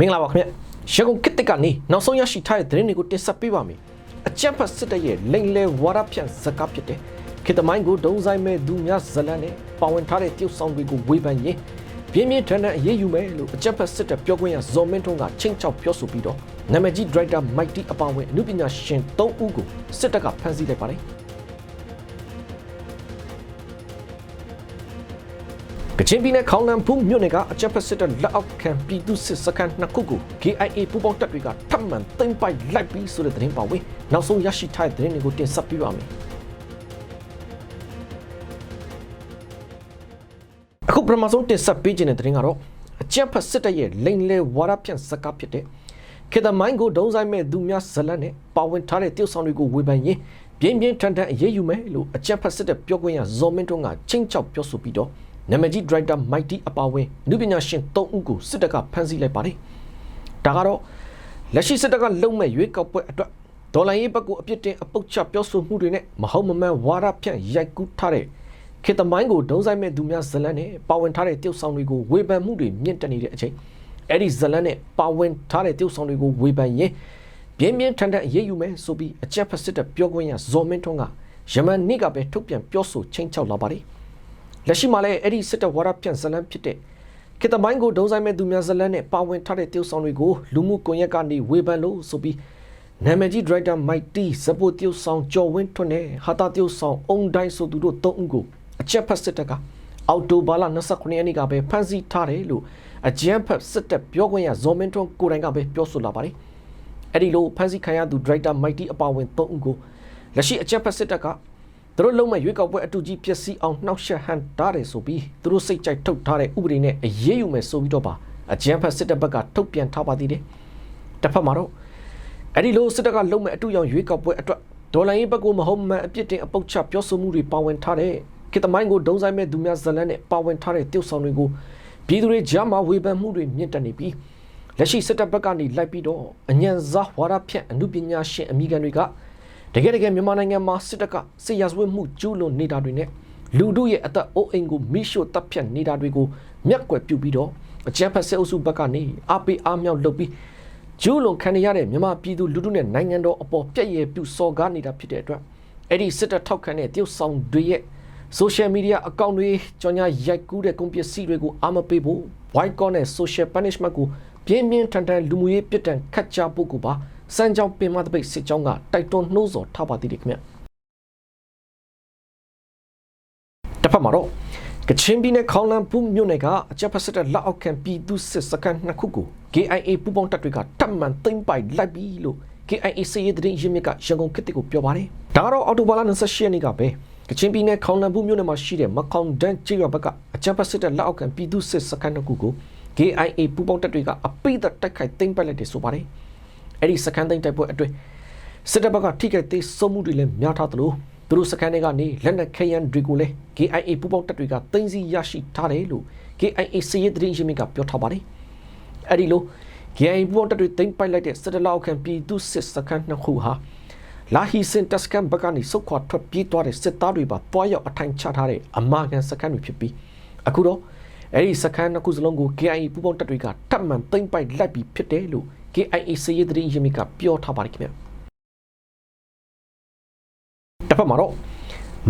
မင်္ဂလာပါခင်ဗျရန်ကုန်ကစ်တစ်ကနေနောက်ဆုံးရရှိထားတဲ့သတင်းတွေကိုတင်ဆက်ပေးပါမယ်အကြံဖတ်စစ်တပ်ရဲ့လိန်လေဝါရဖြန့်ဇကာဖြစ်တဲ့ခေတ္တမိုင်းကိုဒုံဆိုင်မဲ့သူများဇလန်နဲ့ပါဝင်ထားတဲ့တရုတ်ဆောင်တွေကိုဝေဖန်ရင်းပြင်းပြင်းထန်ထန်အရေးယူမယ်လို့အကြံဖတ်စစ်တပ်ပြောခွင့်ရဇော်မင်းထွန်းကချင်းချောက်ပြောဆိုပြီးတော့နာမည်ကြီးဒရိုက်တာမိုက်တီအပါဝင်အမှုပညာရှင်၃ဦးကိုစစ်တပ်ကဖမ်းဆီးလိုက်ပါတယ် ချင်ပြည်နယ်ခေါင်းလန်ဖူးမြို့နယ်ကအကြက်ဖက်စစ်တပ်လက်အောက်ခံပြည်သူစစ်စခန်းနှစ်ခုကို KIA ပူးပေါင်းတပ်တွေကထပ်မံသိမ်းပိုက်လိုက်ပြီးဆိုတဲ့သတင်းပါဝင်နောက်ဆုံးရရှိထားတဲ့သတင်းတွေကိုတင်ဆက်ပေးပါမယ်အခုပထမဆုံးတင်ဆက်ပေးခြင်းတဲ့သတင်းကတော့အကြက်ဖက်စစ်တပ်ရဲ့လိန်လေဝါရဖြန့်စကားဖြစ်တဲ့ခေတ္တမိုင်းကိုဒုံဆိုင်မဲ့သူများဇလတ်နဲ့ပါဝင်ထားတဲ့တရုတ်ဆောင်တွေကိုဝေဖန်ရင်းပြင်းပြင်းထန်ထန်အရေးယူမယ်လို့အကြက်ဖက်စစ်တပ်ပြောခွင့်ရဇော်မင်းထွန်းကချင်းချောက်ပြောဆိုပြီးတော့ နာမည်ကြီးဒရိုက်တာမိုက်တီအပါဝင်နုပညာရှင်၃ဦးကိုစစ်တပ်ကဖမ်းဆီးလိုက်ပါတယ်။ဒါကတော့လက်ရှိစစ်တပ်ကလုံမဲ့ရွေးကောက်ပွဲအတွက်ဒေါ်လာရေးဘက်ကိုအပြစ်တင်အပုတ်ချပြောဆိုမှုတွေနဲ့မဟုတ်မမှန်ဝါဒဖြန့်ရိုက်ကူးထားတဲ့ခေတ္တမိုင်းကိုဒုံဆိုင်မဲ့သူများဇလန်းနဲ့ပါဝင်ထားတဲ့တရုတ်ဆောင်တွေကိုဝေဖန်မှုတွေမြင့်တက်နေတဲ့အချိန်အဲ့ဒီဇလန်းနဲ့ပါဝင်ထားတဲ့တရုတ်ဆောင်တွေကိုဝေဖန်ရင်ပြင်းပြင်းထန်ထန်အရေးယူမယ်ဆိုပြီးအကြက်ဖက်စစ်တပ်ပြောခွင့်ရဇော်မင်းထွန်းကယမန်နေ့ကပဲထုတ်ပြန်ပြောဆိုချင်းချောက်လာပါတယ်။ လက်ရှိမှာလည်းအဲ့ဒီစစ်တပ်ဝါဒဖြန့်ဇလန်းဖြစ်တဲ့ခေတ္တမိုင်းကိုဒုံဆိုင်မဲ့သူများဇလန်းနဲ့ပါဝင်ထားတဲ့တရုတ်ဆောင်တွေကိုလူမှုကွန်ရက်ကနေဝေဖန်လို့ဆိုပြီးနာမည်ကြီးဒရိုက်တာမိုက်တီဇပိုတရုတ်ဆောင်ကျော်ဝင်းထွန်းနဲ့ဟာတာတရုတ်ဆောင်အုံတိုင်းဆိုသူတို့၃ဦးကိုအချက်ဖက်စစ်တပ်ကအော်တိုဘာလ29ရက်နေ့ကပဲဖမ်းဆီးထားတယ်လို့အကြမ်းဖက်စစ်တပ်ပြောခွင့်ရဇော်မင်းထွန်းကိုယ်တိုင်ကပဲပြောဆိုလာပါတယ်။အဲ့ဒီလိုဖမ်းဆီးခံရသူဒရိုက်တာမိုက်တီအပါဝင်၃ဦးကိုလက်ရှိအချက်ဖက်စစ်တပ်က သူတို့လုံးမဲ့ရွေးကောက်ပွဲအတူကြီးပျက်စီးအောင်နှောက်ယှက်ဟန်တားတယ်ဆိုပြီးသူတို့စိတ်ကြိုက်ထုတ်ထားတဲ့ဥပဒေနဲ့အရေးယူမယ်ဆိုပြီးတော့ပါအကြမ်းဖက်စစ်တပ်ဘက်ကထုတ်ပြန်ထားပါသေးတယ်။တစ်ဖက်မှာတော့အဲ့ဒီလိုစစ်တပ်ကလုံးမဲ့အတူရောင်ရွေးကောက်ပွဲအတွက်ဒေါ်လာရေးဘက်ကမဟုတ်မှန်အပြစ်တင်အပုတ်ချပြောဆိုမှုတွေပါဝင်ထားတဲ့ခေတ္တမိုင်းကိုဒုံဆိုင်မဲ့သူများဇလန်းနဲ့ပါဝင်ထားတဲ့တရုတ်ဆောင်တွေကိုပြည်သူတွေကြားမှာဝေဖန်မှုတွေမြင့်တက်နေပြီးလက်ရှိစစ်တပ်ဘက်ကနေလိုက်ပြီးတော့အညံစားဝါဒဖြန့်အမှုပညာရှင်အမိခံတွေက တကယ်တကယ်မြန်မာနိုင်ငံမှာစစ်တပ်ကစစ်ရာဇဝတ်မှုကျူးလွန်နေတာတွေနဲ့လူတို့ရဲ့အသက်အိုးအိမ်ကိုမိရှို့တပ်ဖြတ်နေတာတွေကိုမျက်ကွယ်ပြုပြီးတော့အကြမ်းဖက်စစ်အုပ်စုဘက်ကနေအပေးအားမြောက်လုပ်ပြီးကျူးလွန်ခံရတဲ့မြန်မာပြည်သူလူထုနဲ့နိုင်ငံတော်အပေါ်ပြည့်ရဲ့ပြုစော်ကားနေတာဖြစ်တဲ့အတွက်အဲ့ဒီစစ်တပ်ထောက်ခံတဲ့တရုတ်ဆောင်တွေရဲ့ social media အကောင့်တွေကြော်ညာရိုက်ကူးတဲ့ကွန်ပစ္စည်းတွေကိုအာမပေးဖို့ boycott နဲ့ social punishment ကိုပြင်းပြင်းထန်ထန်လူမှုရေးပြစ်ဒဏ်ခတ်ကြဖို့ကိုပါ စမ်းကြောင်းပင်မတပိတ်စစ်ကြောင်းကတိုက်တွန်းနှိုးဆော်ထားပါသေးတယ်ခင်ဗျတစ်ဖက်မှာတော့ကချင်ပြည်နယ်ခေါင်လန်ပူမြို့နယ်ကအကြပ်ဖက်စစ်တပ်လက်အောက်ခံပြည်သူစစ်စခန်းနှစ်ခုကို KIA ပူးပေါင်းတပ်တွေကတတ်မှန်သိမ်းပိုက်လိုက်ပြီလို့ KIA စစ်ရေးသတင်းရင်းမြစ်ကရန်ကုန်ခေတ်ကိုပြောပါတယ်ဒါကတော့အော်တိုဘာလ28ရက်နေ့ကပဲကချင်ပြည်နယ်ခေါင်လန်ပူမြို့နယ်မှာရှိတဲ့မခေါင်ဒန်ကျေးရွာဘက်ကအကြပ်ဖက်စစ်တပ်လက်အောက်ခံပြည်သူစစ်စခန်းနှစ်ခုကို KIA ပူးပေါင်းတပ်တွေကအပိသက်တိုက်ခိုက်သိမ်းပိုက်လိုက်တယ်ဆိုပါတယ် အဲ့ဒီစခန်းသိမ်းတိုက်ပွဲအတွင်းစစ်တပ်ဘက်ကထိခိုက်သေးဆုံးမှုတွေလည်းများထားသလိုသူတို့စခန်းတွေကနေလက်နက်ခဲယမ်းတွေကိုလည်း KIA ပူးပေါင်းတပ်တွေကသိမ်းဆည်းရရှိထားတယ်လို့ KIA စစ်ရေးသတင်းရင်းမြစ်ကပြောထားပါတယ်အဲ့ဒီလို KIA ပူးပေါင်းတပ်တွေသိမ်းပိုက်လိုက်တဲ့စစ်တပ်လောက်ခံပြည်သူစစ်စခန်းနှစ်ခုဟာလာဟီစင်တက်စကန်ဘက်ကနေစုခွာထွက်ပြေးသွားတဲ့စစ်သားတွေပါတွားရောက်အထိုင်ချထားတဲ့အမာခံစခန်းတွေဖြစ်ပြီးအခုတော့အဲ့ဒီစခန်းနှစ်ခုစလုံးကို KIA ပူးပေါင်းတပ်တွေကထပ်မံသိမ်းပိုက်လိုက်ပြီးဖြစ်တယ်လို့ KIA စည်ရည်သတင်းရင်းမြစ်ကပြောထားပါတယ်ခင်ဗျတစ်ဖက်မှာတော့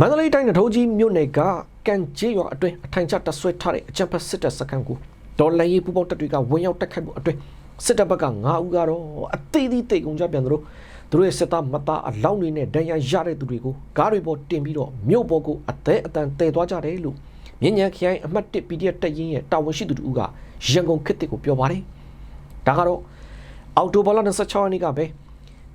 မန္တလေးတိုင်းနထိုးကြီးမြို့နယ်ကကန်ကျေးရွာအတွင်းအထိုင်ချတပ်ဆွဲထားတဲ့အကြံဖက်စစ်တပ်စခန်းကိုဒေါ်လာရေးပူပေါင်းတပ်တွေကဝင်ရောက်တိုက်ခိုက်မှုအတွင်းစစ်တပ်ဘက်က9ဦးကတော့အသေးသေးတိတ်ကုန်ကြပြန်တို့သူတို့ရဲ့စစ်သားမသားအလောင်းတွေနဲ့ဒဏ်ရာရတဲ့သူတွေကိုကားတွေပေါ်တင်ပြီးတော့မြို့ပေါ်ကိုအသေးအတန်တည်သွားကြတယ်လို့မြင်းညံခရိုင်အမှတ်1 PDF တပ်ရင်းရဲ့တာဝန်ရှိသူတို့ကရန်ကုန်ခေတ်ကိုပြောပါတယ်ဒါကတော့ အော်တိုဘာလ26ရက်နေ့ကပဲ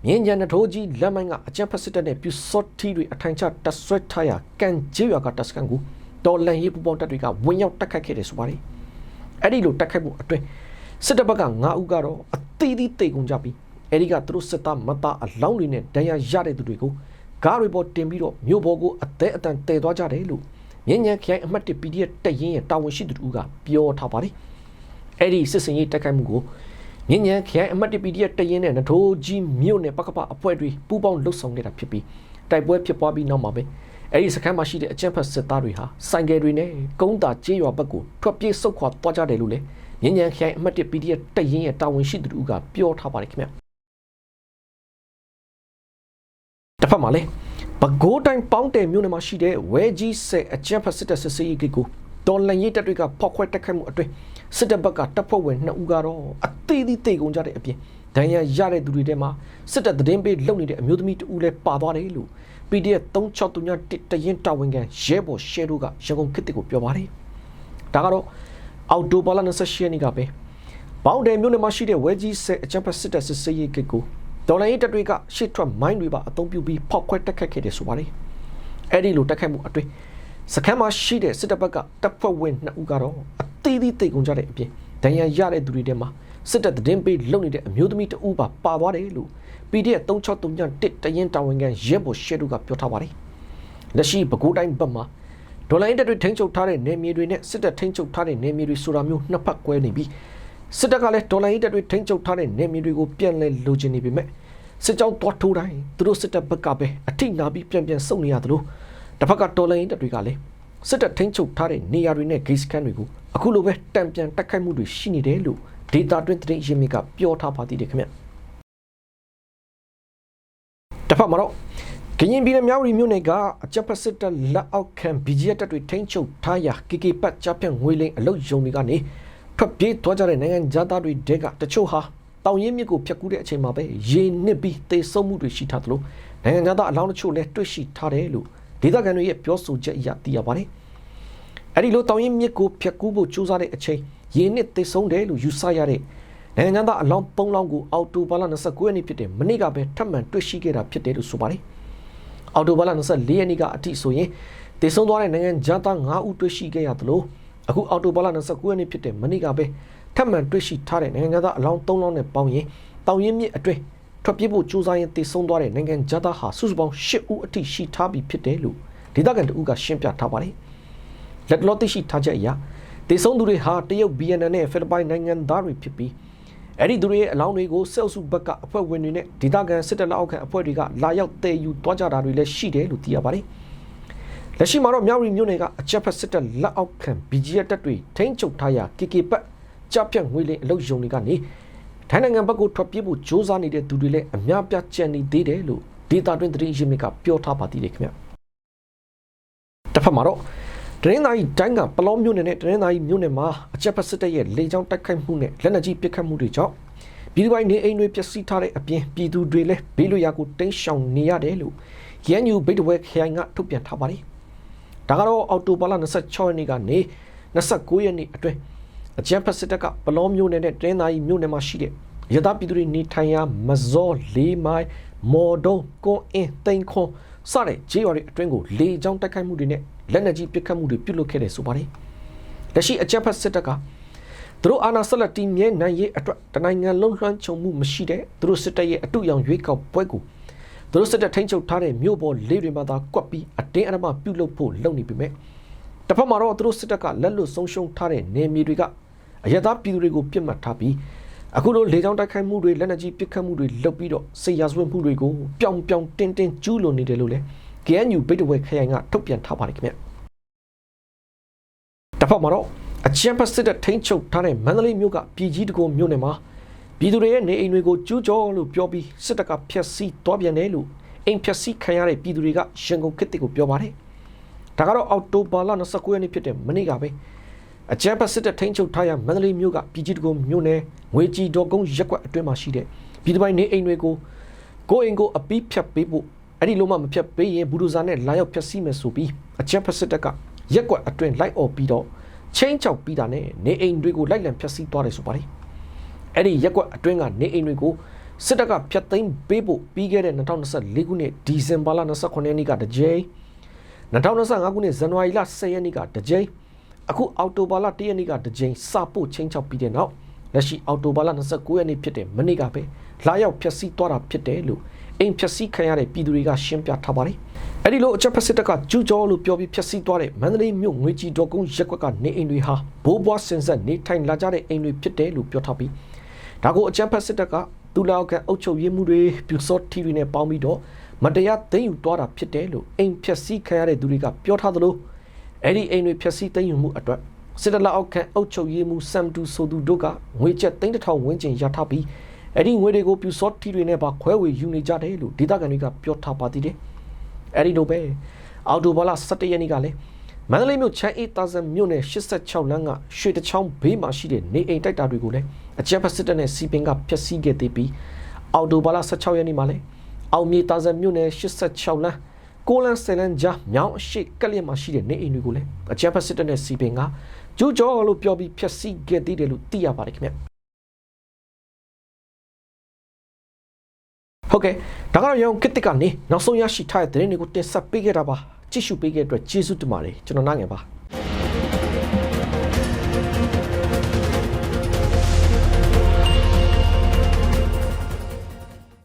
မြင်းကြံနထိုးကြီးလက်မိုင်းကအကြံဖက်စစ်တပ်နဲ့ပြူစော့ထီတွေအထိုင်ချတပ်ဆွဲထားရကန်ကျေးရွာကတပ်စကန်ကိုတော်လန်ရေးပူပေါင်းတပ်တွေကဝင်ရောက်တိုက်ခိုက်ခဲ့တယ်ဆိုပါတယ်အဲ့ဒီလိုတိုက်ခိုက်မှုအတွင်းစစ်တပ်ဘက်က9ဦးကတော့အသီးသီးတိတ်ကုန်ကြပြီးအဲ့ဒီကသူတို့စစ်သားမသားအလောင်းတွေနဲ့ဒဏ်ရာရတဲ့သူတွေကိုကားတွေပေါ်တင်ပြီးတော့မြို့ပေါ်ကိုအသေးအတန်တည်သွားကြတယ်လို့မြင်းညံခရိုင်အမှတ် PDF တပ်ရင်းရဲ့တာဝန်ရှိသူတို့ကပြောထားပါတယ်အဲ့ဒီစစ်စင်ရေးတိုက်ခိုက်မှုကို မြင်းညံခရိုင်အမှတ် PDF တရင်နဲ့နထိုးကြီးမြို့နယ်ပကပအဖွဲ့တွေပူးပေါင်းလှုပ်ဆောင်နေတာဖြစ်ပြီးတိုက်ပွဲဖြစ်ပွားပြီးနောက်မှာပဲအဲ့ဒီစခန်းမှာရှိတဲ့အကြမ်းဖက်စစ်သားတွေဟာစိုင်ကယ်တွေနဲ့ကုန်းတာကျေးရွာဘက်ကိုထွက်ပြေးဆုတ်ခွာသွားကြတယ်လို့လည်းညဉ့်ညံခိုင်အမှတ်1 PDF တက်ရင်ရဲ့တာဝန်ရှိသူတို့ကပြောထားပါတယ်ခင်ဗျတစ်ဖက်မှာလည်းဘကိုးတိုင်းပေါင်းတယ်မြို့နယ်မှာရှိတဲ့ဝဲကြီးဆဲအကြက်ဖက်စစ်တပ်စစ်စေးကြီးကိုတော်လန်ရေးတပ်တွေကဖောက်ခွဲတက်ခိုက်မှုအတွင်း စစ်တပ်ဘက်ကတပ်ဖွဲ့ဝင်2ဦးကတော့အသေးသေးတေကုန်ကြတဲ့အပြင်ဒဏ်ရာရတဲ့သူတွေထဲမှာစစ်တပ်သတင်းပေးလုပ်နေတဲ့အမျိုးသမီးတဦးလည်းပါသွားတယ်လို့ PDF 3631တရင်တာဝန်ခံရဲဘော်ရှဲတို့ကရန်ကုန်ခေတ်ကိုပြောပါတယ်။ဒါကတော့အော်တိုဘာလ28ရက်နေ့ကပဲဘောင်းတယ်မြို့နယ်မှာရှိတဲ့ဝဲကြီးဆဲအချမ်းဖက်စစ်တပ်စစ်စေးရေးကိတ်ကိုဒေါ်လာရေးတပ်တွေကရှစ်ထွက်မိုင်းတွေပါအသုံးပြုပြီးဖောက်ခွဲတက်ခတ်ခဲ့တယ်ဆိုပါတယ်။အဲ့ဒီလိုတက်ခတ်မှုအတွင်းစခန်းမှာရှိတဲ့စစ်တပ်ဘက်ကတပ်ဖွဲ့ဝင်2ဦးကတော့အ သေးသေးတိတ်ကုန်ကြတဲ့အပြင်ဒဏ်ရာရတဲ့သူတွေထဲမှာစစ်တပ်သတင်းပေးလုပ်နေတဲ့အမျိုးသမီးတဦးပါပါသွားတယ်လို့ PDF 3631တရင်တာဝန်ခံရဲဘော်ရှဲတို့ကပြောထားပါတယ်။လက်ရှိပဲခူးတိုင်းဘက်မှာဒေါ်လာအင်တက်တွေထိန်းချုပ်ထားတဲ့နေမြေတွေနဲ့စစ်တပ်ထိန်းချုပ်ထားတဲ့နေမြေတွေဆိုတာမျိုးနှစ်ဖက်ကွဲနေပြီးစစ်တပ်ကလည်းဒေါ်လာအင်တက်တွေထိန်းချုပ်ထားတဲ့နေမြေတွေကိုပြန်လဲလိုချင်နေပေမဲ့စစ်ကြောင်းတော်ထိုးတိုင်းသူတို့စစ်တပ်ဘက်ကပဲအထိနာပြီးပြန်ပြန်စုံနေရသလိုတစ်ဖက်ကဒေါ်လာအင်တက်တွေကလည်း စစ်တပ်ထိန်းချုပ်ထားတဲ့နေရာတွေနဲ့ဂိတ်စခန်းတွေကိုအခုလိုပဲတံပြန်တက်ခိုက်မှုတွေရှိနေတယ်လို့ဒေတာတွင်းသတင်းရင်းမြစ်ကပြောထားပါသေးတယ်ခင်ဗျတစ်ဖက်မှာတော့ကရင်ပြည်နယ်မြောက်ရီမြို့နယ်ကအကြပ်ဖက်စစ်တပ်လက်အောက်ခံ BGF တပ်တွေထိန်းချုပ်ထားရာ KK ပတ်ကြပြန့်ငွေလိမ်အလုတ်ယုံတွေကနေထွက်ပြေးသွားကြတဲ့နိုင်ငံသားတွေတဲကတချို့ဟာတောင်ရင်မြစ်ကိုဖျက်ကူးတဲ့အချိန်မှာပဲရေနစ်ပြီးသေဆုံးမှုတွေရှိထားသလိုနိုင်ငံသားအလောင်းတချို့လည်းတွေ့ရှိထားတယ်လို့ ဒေသခံတွေရဲ့ပြောဆိုချက်အရသိရပါတယ်။အဲဒီလိုတောင်ရင်မြစ်ကိုဖျက်ကူးဖို့ကြိုးစားတဲ့အချိန်ရေနစ်သေဆုံးတယ်လို့ယူဆရတဲ့နိုင်ငံသားအလောင်း၃လောင်းကိုအော်တိုဘာလ29ရက်နေ့ဖြစ်တဲ့မနေ့ကပဲထပ်မံတွေ့ရှိခဲ့တာဖြစ်တယ်လို့ဆိုပါတယ်။အော်တိုဘာလ24ရက်နေ့ကအထိဆိုရင်တည်ဆုံသွားတဲ့နိုင်ငံသား9ဦးတွေ့ရှိခဲ့ရသလိုအခုအော်တိုဘာလ29ရက်နေ့ဖြစ်တဲ့မနေ့ကပဲထပ်မံတွေ့ရှိထားတဲ့နိုင်ငံသားအလောင်း3လောင်းနဲ့ပေါင်းရင်တောင်ရင်မြစ်အတွင်း ထွက်ပြေးဖို့ကြိုးစားရင်တည်ဆုံသွားတဲ့နိုင်ငံသားဟာစုစုပေါင်း10ဦးအထိရှိထားပြီးဖြစ်တယ်လို့ဒေသခံတဦးကရှင်းပြထားပါတယ်။လက်လောသိရှိထားချက်အရတည်ဆုံသူတွေဟာတရုတ် BNN နဲ့ဖိလစ်ပိုင်နိုင်ငံသားတွေဖြစ်ပြီးအဲ့ဒီသူတွေရဲ့အလောင်းတွေကိုဆဲလ်စုဘက်ကအဖွဲ့ဝင်တွေနဲ့ဒေသခံစစ်တပ်လက်အောက်ခံအဖွဲ့တွေကလာရောက်တည်ယူသွားကြတာတွေလည်းရှိတယ်လို့သိရပါတယ်။လက်ရှိမှာတော့မြောက်ရီမြို့နယ်ကအကြက်ဖက်စစ်တပ်လက်အောက်ခံ BGF တပ်တွေထိန်းချုပ်ထားရာ KK ပတ်ကြပြန့်ငွေလင်းအလုတ်ယုံတွေကနေ ထိုင်းနိုင်ငံဘက်ကိုထွက်ပြေးဖို့ကြိုးစားနေတဲ့သူတွေလည်းအများပြကြံနေသေးတယ်လို့ဒေတာတွင်သတင်းရင်းမြစ်ကပြောထားပါသေးတယ်ခင်ဗျ။တစ်ဖက်မှာတော့တရင်းသားကြီးတိုင်းကပလောမျိုးနယ်နဲ့တရင်းသားကြီးမျိုးနယ်မှာအကြက်ဖက်စစ်တပ်ရဲ့လေကြောင်းတိုက်ခိုက်မှုနဲ့လက်နက်ကြီးပစ်ခတ်မှုတွေကြောင့်ပြည်သူပိုင်းနေအိမ်တွေပျက်စီးထားတဲ့အပြင်ပြည်သူတွေလည်းဘေးလွတ်ရာကိုတိမ်းရှောင်နေရတယ်လို့ YNU ဘိတ်တဝဲခရိုင်ကထုတ်ပြန်ထားပါတယ်။ဒါကတော့အော်တိုဘာလ26ရက်နေ့ကနေ29ရက်နေ့အတွင်း အကြက်ဖက်စစ်တပ်ကပလောမျိုးနယ်နဲ့တရင်းသားကြီးမျိုးနယ်မှာရှိတဲ့ရသပြည်သူတွေနေထိုင်ရာမဇောလေးမိုင်မော်ဒုံကွန်အင်းတိန်ခွန်စတဲ့ဂျေးရွာတွေအတွင်းကိုလေကြောင်းတိုက်ခိုက်မှုတွေနဲ့လက်နက်ကြီးပစ်ခတ်မှုတွေပြုလုပ်ခဲ့တယ်ဆိုပါတယ်။လက်ရှိအကြမ်းဖက်စစ်တပ်ကသူတို့အာဏာဆက်လက်တည်မြဲနိုင်ရေးအတွက်တနိုင်ငံလုံးလွှမ်းခြုံမှုမရှိတဲ့သူတို့စစ်တပ်ရဲ့အတူရောင်ရွေးကောက်ပွဲကိုသူတို့စစ်တပ်ထိန်းချုပ်ထားတဲ့မြို့ပေါ်လေးတွေမှာသာကွက်ပြီးအတင်းအဓမ္မပြုလုပ်ဖို့လုပ်နေပေမဲ့တစ်ဖက်မှာတော့သူတို့စစ်တပ်ကလက်လွတ်ဆုံးရှုံးထားတဲ့နေမြေတွေက အရသာပြည်သူတွေကိုပြစ်မှတ်ထားပြီးအခုလိုလေကြောင်းတိုက်ခိုက်မှုတွေလက်နက်ကြီးပစ်ခတ်မှုတွေလုပ်ပြီးတော့စေရာဇဝတ်မှုတွေကိုပျောင်ပျောင်တင်းတင်းကျူးလွန်နေတယ်လို့လည်း KNU ဘိတ်တဝဲခရိုင်ကထုတ်ပြန်ထားပါတယ်ခင်ဗျတစ်ဖက်မှာတော့အချမ်းဖက်စစ်တပ်ထိန်းချုပ်ထားတဲ့မန္တလေးမြို့ကပြည်ကြီးတကုံမြို့နယ်မှာပြည်သူတွေရဲ့နေအိမ်တွေကိုကျူးကျော်လို့ပြောပြီးစစ်တပ်ကဖျက်ဆီးသွားပြန်တယ်လို့အိမ်ဖျက်ဆီးခံရတဲ့ပြည်သူတွေကရန်ကုန်ခေတ်ကိုပြောပါတယ်ဒါကတော့အောက်တိုဘာလ29ရက်နေ့ဖြစ်တဲ့မနေ့ကပဲ အကြမ်းဖက်စစ်တပ်ထိန်းချုပ်ထားရမန္တလေးမြို့ကပြည်ကြီးတကုံမြို့နယ်ငွေကြီးတော်ကုန်းရက်ကွက်အတွင်းမှာရှိတဲ့ပြည်သူပိုင်းနေအိမ်တွေကိုကိုအိမ်ကိုအပီးဖြတ်ပေးဖို့အဲ့ဒီလိုမှမဖြတ်ပေးရင်ဘူဒိုဇာနဲ့လာရောက်ဖျက်ဆီးမယ်ဆိုပြီးအကြမ်းဖက်စစ်တပ်ကရက်ကွက်အတွင်းလိုက်អော်ပြီးတော့ချင်းချောက်ပြီးတာနဲ့နေအိမ်တွေကိုလိုက်လံဖျက်ဆီးသွားတယ်ဆိုပါတယ်အဲ့ဒီရက်ကွက်အတွင်းကနေအိမ်တွေကိုစစ်တပ်ကဖျက်သိမ်းပေးဖို့ပြီးခဲ့တဲ့2024ခုနှစ်ဒီဇင်ဘာလ29ရက်နေ့ကတကြိမ်2025ခုနှစ်ဇန်နဝါရီလ10ရက်နေ့ကတကြိမ် အခုအောက်တိုဘာလ1ရက်နေ့ကတကြိမ်စပို့ချင်းချောက်ပြီးတဲ့နောက်လက်ရှိအောက်တိုဘာလ29ရက်နေ့ဖြစ်တဲ့မနေ့ကပဲလာရောက်ဖျက်ဆီးသွားတာဖြစ်တယ်လို့အိမ်ဖျက်ဆီးခံရတဲ့ပြည်သူတွေကရှင်းပြထားပါတယ်။အဲဒီလိုအချက်ဖက်စစ်တပ်ကကျူးကျော်လို့ပြောပြီးဖျက်ဆီးသွားတဲ့မန္တလေးမြို့ငွေကြီးတော်ကုန်းရက်ကွက်ကနေအိမ်တွေဟာဘိုးဘွားစင်ဆက်နေထိုင်လာကြတဲ့အိမ်တွေဖြစ်တယ်လို့ပြောထားပြီးဒါကိုအချက်ဖက်စစ်တပ်ကသူလောက်ကအုပ်ချုပ်ရေးမှုတွေပြူစော့ TV နဲ့ပေါင်းပြီးတော့မတရားသိမ်းယူသွားတာဖြစ်တယ်လို့အိမ်ဖျက်ဆီးခံရတဲ့သူတွေကပြောထားသလို အဲ့ဒီအိမ်တွေဖျက်ဆီးသိမ်းယူမှုအတွက်စစ်တပ်လက်အောက်ခံအုပ်ချုပ်ရေးမှူးစမ်တူဆိုသူတို့ကငွေကျပ်3000ဝန်းကျင်ရထားပြီးအဲ့ဒီငွေတွေကိုပြူစောတီတွေနဲ့ပါခွဲဝေယူနေကြတယ်လို့ဒေသခံတွေကပြောထားပါသေးတယ်။အဲ့ဒီလိုပဲအော်တိုဘောလာ17ရက်နေ့ကလည်းမန္တလေးမြို့ချမ်းအေးတာဇန်မြို့နယ်86လမ်းကရွှေတချောင်းဘေးမှာရှိတဲ့နေအိမ်တိုက်တာတွေကိုလည်းအကြမ်းဖက်စစ်တပ်နဲ့စီပင်ကဖျက်ဆီးခဲ့သေးပြီးအော်တိုဘောလာ16ရက်နေ့မှာလည်းအောင်မြေတာဇန်မြို့နယ်86လမ်း ကိုလန်ဆယ်လန်ကြားမြောင်းအရှိကက်လျက်မှာရှိတဲ့နေအိမ်တွေကိုလည်းအကြမ်းဖက်စစ်တပ်နဲ့စီပင်ကကျူးကျော်လို့ပြောပြီးဖျက်ဆီးခဲ့သေးတယ်လို့သိရပါတယ်ခင်ဗျဟုတ်ကဲ့ဒါကတော့ရောင်ကစ်တစ်ကနေနောက်ဆုံးရရှိထားတဲ့သတင်းတွေကိုတင်ဆက်ပေးခဲ့တာပါကြည့်ရှုပေးခဲ့တဲ့အတွက်ကျေးဇူးတင်ပါတယ်ကျွန်တော်နိုင်ငယ်ပါ